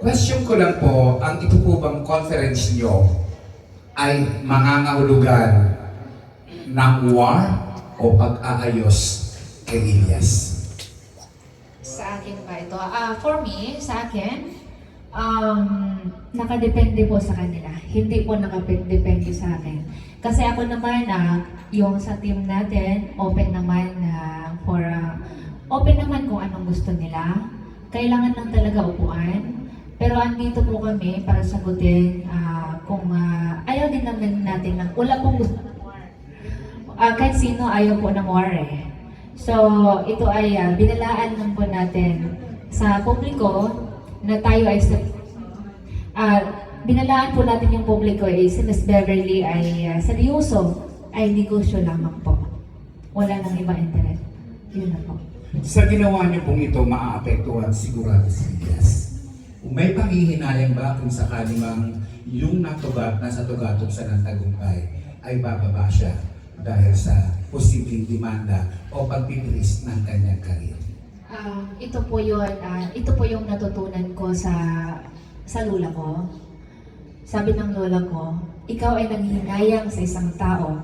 Question ko lang po, ang ito po bang conference nyo ay mangangahulugan ng war o pag-aayos kay Elias? Sa akin ba ito? Ah, for me, sa akin, um, nakadepende po sa kanila. Hindi po nakadepende sa akin. Kasi ako naman, ah, yung sa team natin, open naman na for, ah, open naman kung anong gusto nila. Kailangan lang talaga upuan. Pero andito po kami para sagutin ah, kung ah, ayaw din naman natin ng, wala pong gusto ng war. Ah, kahit sino ayaw po ng war eh. So, ito ay ah, binalaan lang po natin sa publiko na tayo ay ah, binalaan po natin yung publiko ay si Miss Beverly ay ah, seryoso ay negosyo lamang po. Wala nang iba interest. Yun na po. Sa ginawa niyo pong ito, maaapektuhan sigurado si Elias. May panghihinayang ba kung sakali mang yung natugat, nasa tugatog sa ng tagumpay ay bababa siya dahil sa posibleng demanda o pagpipilis ng kanyang karir? Ah, ito po yun, ah, ito po yung natutunan ko sa sa lola ko. Sabi ng lola ko, ikaw ay nanghihinayang sa isang tao.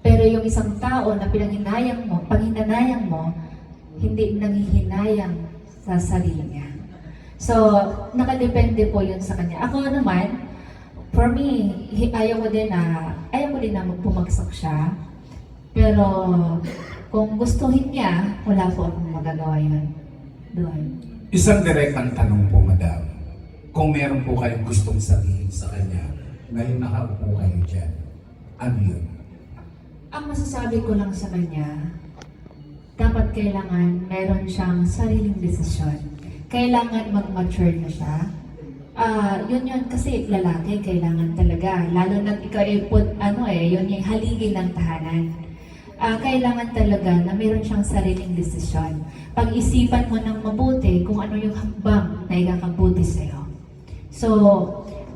Pero yung isang tao na pinanghinayang mo, panghinanayang mo, hindi nanghihinayang sa sarili niya. So, nakadepende po yun sa kanya. Ako naman, for me, ayaw ko din na, ayaw ko din na magpumagsak siya. Pero, kung gustuhin niya, wala po akong magagawa yun. Doon. Isang direktang tanong po, madam. Kung meron po kayong gustong sabihin sa kanya, ngayon nakaupo kayo dyan, ano yun? Ang masasabi ko lang sa kanya, dapat kailangan meron siyang sariling desisyon. Kailangan mag-mature na siya. Ah, yun yun kasi lalaki kailangan talaga. Lalo na ikaw ay put, ano eh, yun yung haligi ng tahanan. Ah, kailangan talaga na meron siyang sariling desisyon. Pag-isipan mo ng mabuti kung ano yung hambang na ikakabuti sa'yo. So,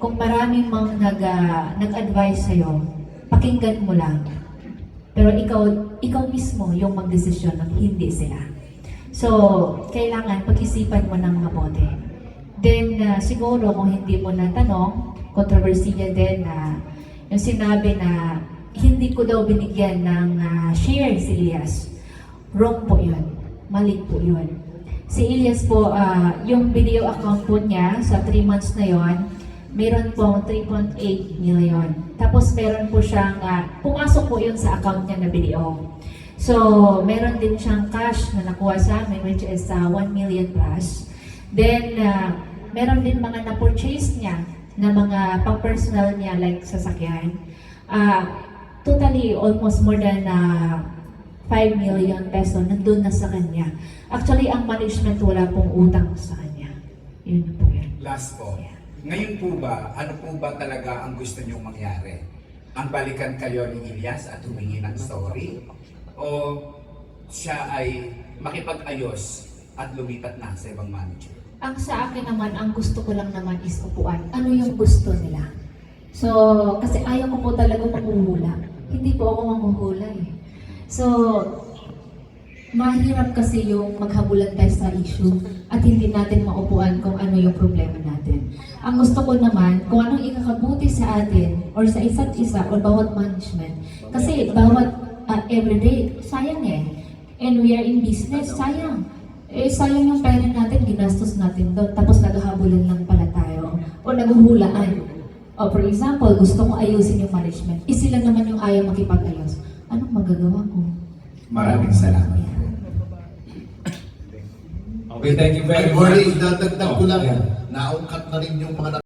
kung maraming mang nag, ah, nag-advise sa'yo, pakinggan mo lang. Pero ikaw, ikaw mismo yung magdesisyon ng hindi sila. So, kailangan pag-isipan mo ng mabuti. Then, ah, siguro kung hindi mo natanong, kontrobersiya din na yung sinabi na hindi ko daw binigyan ng ah, share si Elias. Wrong po yun. Mali po yun. Si Elias po, ah, yung video account po niya sa 3 months na yon, meron po 3.8 million. Tapos meron po siyang, ah, pumasok po yun sa account niya na video. So, meron din siyang cash na nakuha sa amin which is ah, 1 million plus. Then, ah, meron din mga na-purchase niya na mga pang-personal niya like sasakyan. Ah, totally, almost more than ah, 5 million peso nandun na sa kanya. Actually, ang management wala pong utang sa kanya. Yun na po yun. Last po. Ngayon po ba, ano po ba talaga ang gusto niyong mangyari? Ang balikan kayo ni Elias at humingi ng sorry? O siya ay makipag-ayos at lumipat na sa ibang manager? Ang sa akin naman, ang gusto ko lang naman is upuan. Ano yung gusto nila? So, kasi ayaw ko po talaga manghuhula. Hindi po ako manghuhula eh. So, mahirap kasi yung maghabulan tayo sa issue at hindi natin maupuan kung ano yung problema natin. Ang gusto ko naman, kung anong ikakabuti sa atin or sa isa't isa or bawat management. Kasi bawat uh, everyday, sayang eh. And we are in business, sayang. Eh, sayang yung pera natin, ginastos natin doon. Tapos naghahabulan lang pala tayo. O naghuhulaan. O for example, gusto ko ayusin yung management. Eh sila naman yung ayaw makipag-ayos. Anong magagawa ko? Maraming salamat. Okay, thank you very Ay, much. Boris, dadagdag ko lang, Oh, yeah. naungkat na rin yung mga